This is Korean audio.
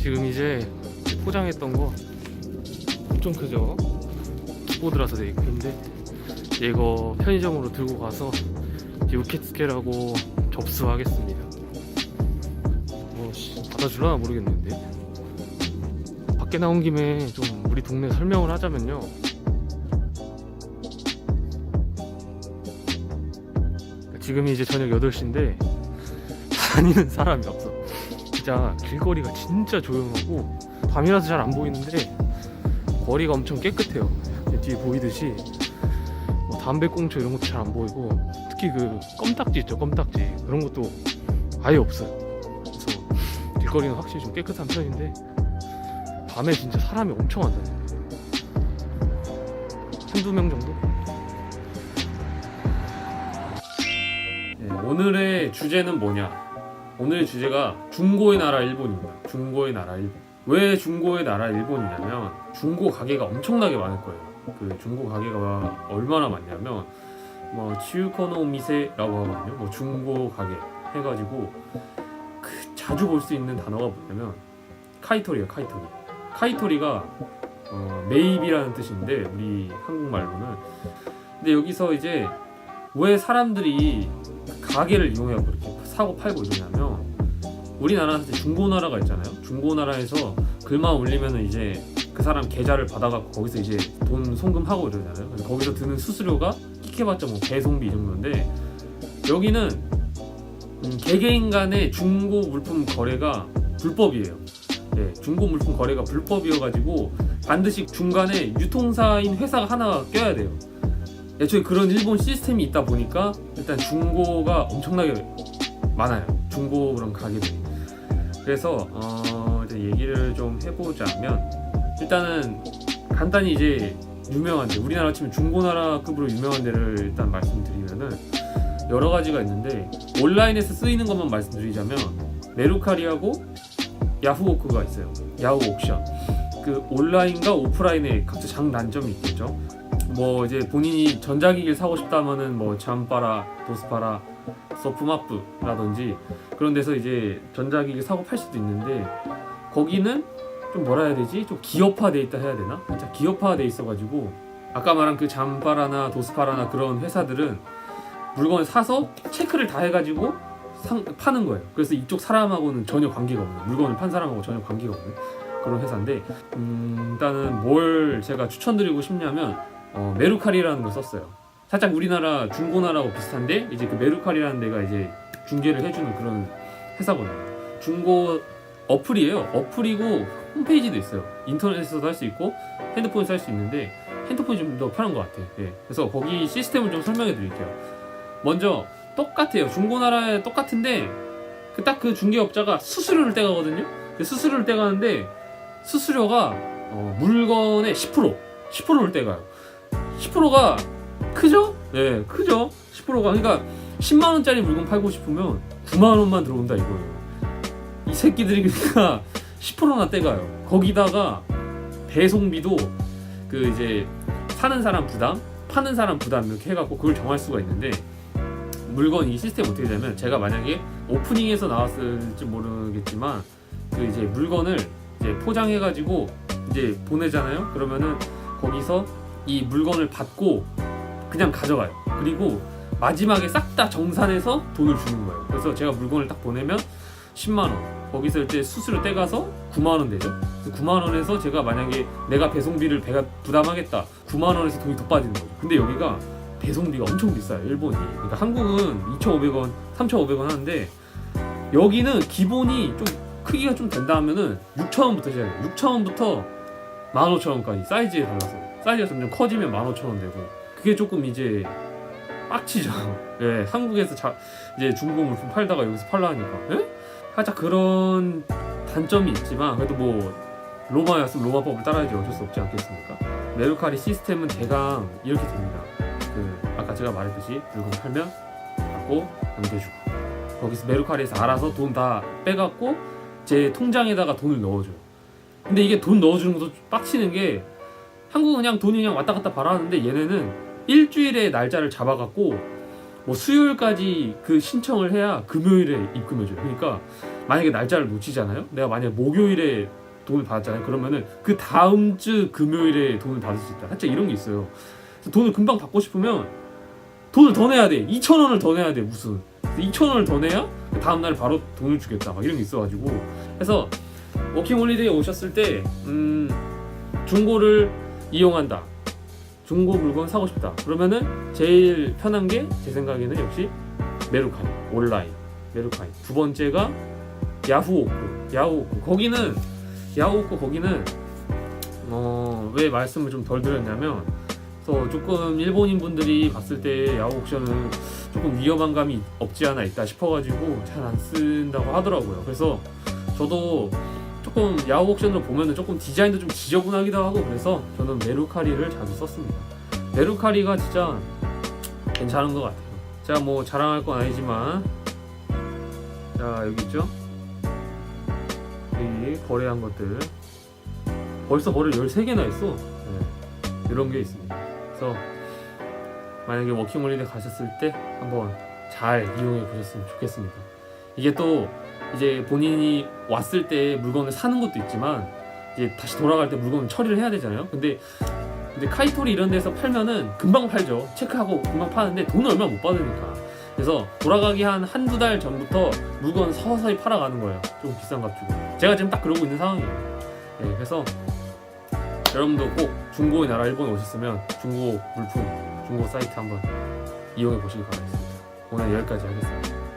지금 이제 포장했던 거 엄청 크죠? 키보드라서 되게 큰데 이거 편의점으로 들고 가서 우케츠케라고 접수하겠습니다. 뭐 씨, 받아줄라나 모르겠는데 밖에 나온 김에 좀 우리 동네 설명을 하자면요. 지금이 이제 저녁 8시인데 다니는 사람이 없어. 진짜 길거리가 진짜 조용하고 밤이라서 잘 안 보이는데 거리가 엄청 깨끗해요. 뒤에 보이듯이 뭐 담배꽁초 이런 것도 잘 안 보이고 특히 그 껌딱지 있죠 껌딱지 그런 것도 아예 없어요. 그래서 길거리는 확실히 좀 깨끗한 편인데 밤에 진짜 사람이 엄청 안 다녀요. 한두 명 정도? 네, 오늘의 주제는 뭐냐? 오늘의 주제가 중고의 나라 일본입니다. 중고의 나라 일본. 왜 중고의 나라 일본이냐면 중고 가게가 엄청나게 많을 거예요. 그 중고 가게가 얼마나 많냐면 뭐 치유코노 미세라고 하거든요. 뭐 중고 가게 해가지고 그 자주 볼 수 있는 단어가 뭐냐면 카이토리예요. 카이토리. 카이토리가 어, 매입이라는 뜻인데 우리 한국말로는 근데 여기서 이제 왜 사람들이 가게를 이용해서 이렇게 사고 팔고 이러냐면 우리나라는 사실 중고나라가 있잖아요. 중고나라에서 글만 올리면은 이제 그 사람 계좌를 받아갖고 거기서 이제 돈 송금하고 이러잖아요. 거기서 드는 수수료가 끼켜봤자 뭐 배송비 이 정도인데 여기는 음, 개개인 간의 중고 물품 거래가 불법이에요. 예, 중고 물품 거래가 불법이어가지고 반드시 중간에 유통사인 회사가 하나 껴야 돼요. 애초에 그런 일본 시스템이 있다 보니까 일단 중고가 엄청나게 많아요. 중고 그런 가게들이. 그래서 어, 이제 얘기를 좀 해보자면 일단은 간단히 이제 유명한 데 우리나라 치면 중고나라급으로 유명한 데를 일단 말씀드리면은 여러 가지가 있는데 온라인에서 쓰이는 것만 말씀드리자면 메루카리하고 야후오크가 있어요. 야후 옥션. 그 온라인과 오프라인의 각자 장단점이 있겠죠. 뭐 이제 본인이 전자기기를 사고 싶다면은 뭐 잠바라, 도스파라, 서프마프라든지 그런 데서 이제 전자기기 사고 팔 수도 있는데 거기는 좀 뭐라 해야 되지? 좀 기업화돼 있다 해야 되나? 진짜 기업화돼 있어가지고 아까 말한 그 잠바라나 도스파라나 그런 회사들은 물건을 사서 체크를 다 해가지고 상, 파는 거예요. 그래서 이쪽 사람하고는 전혀 관계가 없는 물건을 판 사람하고 전혀 관계가 없는 그런 회사인데 음, 일단은 뭘 제가 추천드리고 싶냐면 어, 메루카리라는 걸 썼어요. 살짝 우리나라 중고나라하고 비슷한데 이제 그 메루카리라는 데가 이제 중개를 해주는 그런 회사거든요. 중고 어플이에요. 어플이고 홈페이지도 있어요. 인터넷에서도 할 수 있고 핸드폰에서 할 수 있는데 핸드폰이 좀 더 편한 것 같아요. 예. 그래서 거기 시스템을 좀 설명해 드릴게요. 먼저 똑같아요. 중고나라에 똑같은데 그 딱그 중개업자가 수수료를 떼가거든요. 그 수수료를 떼가는데 수수료가 어, 물건의 10% 10%를 떼가요. 10%가 크죠? 네, 크죠. 10%가 그러니까 10만 원짜리 물건 팔고 싶으면 9만 원만 들어온다 이거예요. 이 새끼들이 그러니까 10%나 떼가요. 거기다가 배송비도 그 이제 사는 사람 부담, 파는 사람 부담 이렇게 해갖고 그걸 정할 수가 있는데 물건 이 시스템 어떻게 되면 제가 만약에 오프닝에서 나왔을지 모르겠지만 그 이제 물건을 이제 포장해가지고 이제 보내잖아요. 그러면은 거기서 이 물건을 받고 그냥 가져가요. 그리고 마지막에 싹 다 정산해서 돈을 주는 거예요. 그래서 제가 물건을 딱 보내면 10만 원. 거기서 이제 수수료 떼가서 9만 원 되죠. 그래서 9만 원에서 제가 만약에 내가 배송비를 배가 부담하겠다. 9만 원에서 돈이 더 빠지는 거죠. 근데 여기가 배송비가 엄청 비싸요. 일본이. 그러니까 한국은 2,500원, 3,500원 하는데 여기는 기본이 좀 크기가 좀 된다 하면은 6,000원부터 시작해요. 6,000원부터 15,000원까지 사이즈에 달라서 사이즈가 점점 커지면 15,000원 되고 그게 조금 이제 빡치죠. 예, 한국에서 자, 이제 중고 물품 팔다가 여기서 팔라 하니까 예? 살짝 그런 단점이 있지만 그래도 뭐 로마였으면 로마법을 따라야지 어쩔 수 없지 않겠습니까? 메루카리 시스템은 대강 이렇게 됩니다. 그 아까 제가 말했듯이 물건 팔면 받고 넘겨주고 거기서 메루카리에서 알아서 돈 다 빼갖고 제 통장에다가 돈을 넣어줘요. 근데 이게 돈 넣어주는 것도 빡치는 게 한국은 그냥 돈이 그냥 왔다 갔다 바라하는데 얘네는 일주일에 날짜를 잡아갖고 뭐 수요일까지 그 신청을 해야 금요일에 입금해줘요. 그러니까 만약에 날짜를 놓치잖아요. 내가 만약 목요일에 돈을 받았잖아요. 그러면은 그 다음 주 금요일에 돈을 받을 수 있다. 살짝 이런 게 있어요. 돈을 금방 받고 싶으면 돈을 더 내야 돼. 2천 원을 더 내야 돼 무슨. 2천 원을 더 내야 그 다음 날 바로 돈을 주겠다. 막 이런 게 있어가지고 그래서 워킹 홀리데이에 오셨을 때 음, 중고를 이용한다. 중고 물건 사고 싶다. 그러면은 제일 편한 게 제 생각에는 역시 메루카이 온라인 메루카이. 두 번째가 야후오크 야후오크 거기는 야후오크 거기는 어, 왜 말씀을 좀 덜 드렸냐면 그래서 조금 일본인 분들이 봤을 때 야후 옥션은 조금 위험한 감이 없지 않아 있다 싶어가지고 잘 안 쓴다고 하더라고요. 그래서 저도 조금 야후 옥션으로 보면은 조금 디자인도 좀 지저분하기도 하고 그래서 저는 메루카리를 자주 썼습니다. 메루카리가 진짜 괜찮은 것 같아요. 제가 뭐 자랑할 건 아니지만 자 여기 있죠? 여기 거래한 것들 벌써 거래 13개나 했어. 네. 이런 게 있습니다. 그래서 만약에 워킹홀리데 가셨을 때 한번 잘 이용해 보셨으면 좋겠습니다. 이게 또 이제 본인이 왔을 때 물건을 사는 것도 있지만 이제 다시 돌아갈 때 물건을 처리를 해야 되잖아요. 근데 근데 카이토리 이런 데서 팔면은 금방 팔죠. 체크하고 금방 파는데 돈을 얼마 못 받으니까. 그래서 돌아가기 한 한두 달 전부터 물건 서서히 팔아가는 거예요. 좀 비싼 값 주고. 제가 지금 딱 그러고 있는 상황이에요. 네, 그래서 여러분도 꼭 중고의 나라 일본에 오셨으면 중고 물품, 중고 사이트 한번 이용해 보시기 바라겠습니다. 오늘 여기까지 하겠습니다.